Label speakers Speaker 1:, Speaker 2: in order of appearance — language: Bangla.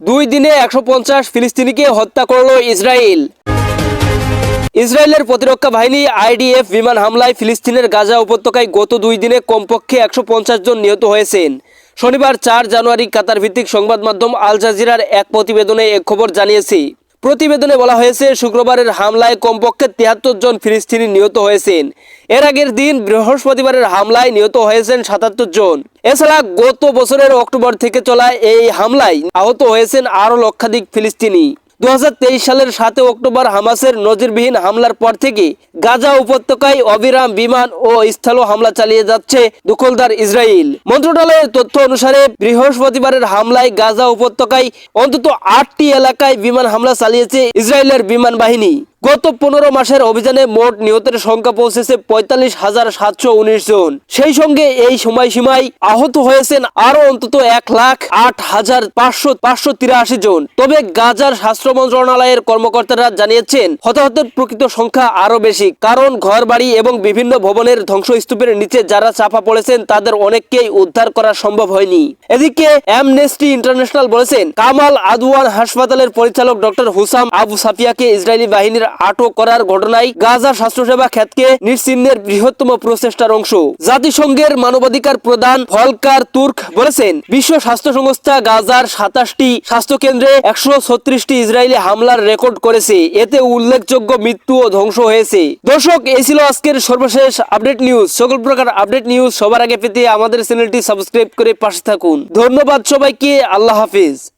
Speaker 1: দুই দিনে একশো পঞ্চাশ ফিলিস্তিনিকে হত্যা করল ইসরায়েল। ইসরায়েলের প্রতিরক্ষা বাহিনী আইডিএফ বিমান হামলায় ফিলিস্তিনের গাজা উপত্যকায় গত দুই দিনে কমপক্ষে একশো পঞ্চাশ জন নিহত হয়েছেন। শনিবার চার জানুয়ারি কাতার ভিত্তিক সংবাদ মাধ্যম আল জাজিরার এক প্রতিবেদনে এক খবর জানিয়েছে। প্রতিবেদনে বলা হয়েছে, শুক্রবারের হামলায় কমপক্ষে তিয়াত্তর জন ফিলিস্তিনি নিহত হয়েছেন। এর আগের দিন বৃহস্পতিবারের হামলায় নিহত হয়েছেন সাতাত্তর জন। এছাড়া গত বছরের অক্টোবর থেকে চলা এই হামলায় আহত হয়েছেন আরও লক্ষাধিক ফিলিস্তিনি। দু সালের সাতে অক্টোবর হামাসের নজিরবিহীন হামলার পর থেকে গাজা উপত্যকায় অবিরাম বিমান ও স্থল হামলা চালিয়ে যাচ্ছে দুখলদার ইসরায়েল মন্ত্রণালয়ের তথ্য অনুসারে বৃহস্পতিবারের হামলায় গাজা উপত্যকায় অন্তত আটটি এলাকায় বিমান হামলা চালিয়েছে ইসরায়েলের বিমান বাহিনী। গত পনেরো মাসের অভিযানে মোট নিহতের সংখ্যা পৌঁছেছে পঁয়তাল্লিশ হাজার সাতশো উনিশ জন। সেই সঙ্গে এই সময়সীমায় আহত হয়েছেন আরও অন্তত এক লাখ আট হাজার পাঁচশো পাঁচশো তিরাশি জন। তবে গাজার স্বাস্থ্য মন্ত্রণালয়ের কর্মকর্তারা জানিয়েছেন, হতাহতের প্রকৃত সংখ্যা আরও বেশি। কারণ ঘর বাড়ি এবং বিভিন্ন ভবনের ধ্বংসস্তূপের নিচে যারা চাপা পড়েছেন, তাদের অনেককেই উদ্ধার করা সম্ভব হয়নি। এদিকে অ্যামনেস্টি ইন্টারন্যাশনাল বলেছেন, কামাল আদওয়ান হাসপাতালের পরিচালক ডক্টর হুসাম আবু সাফিয়াকে ইসরায়েলি বাহিনীর আটক করার ঘটনায় গাজা স্বাস্থ্যসেবা খ্যাতকে নিশ্চিহ্নের বৃহত্তম প্রচেষ্টার অংশ। জাতিসংঘের মানবাধিকার প্রধান ফলকার তুর্ক বলেছেন, বিশ্ব স্বাস্থ্য সংস্থা গাজার সাতাশটি স্বাস্থ্য কেন্দ্রে একশো ছত্রিশটি ইসরায়েলি হামলার রেকর্ড করেছে। এতে উল্লেখযোগ্য মৃত্যু ও ধ্বংস হয়েছে। দর্শক, এই ছিল আজকের সর্বশেষ আপডেট নিউজ। সকল প্রকার আপডেট নিউজ সবার আগে পেতে আমাদের চ্যানেলটি সাবস্ক্রাইব করে পাশে থাকুন। ধন্যবাদ সবাইকে, আল্লাহ হাফিজ।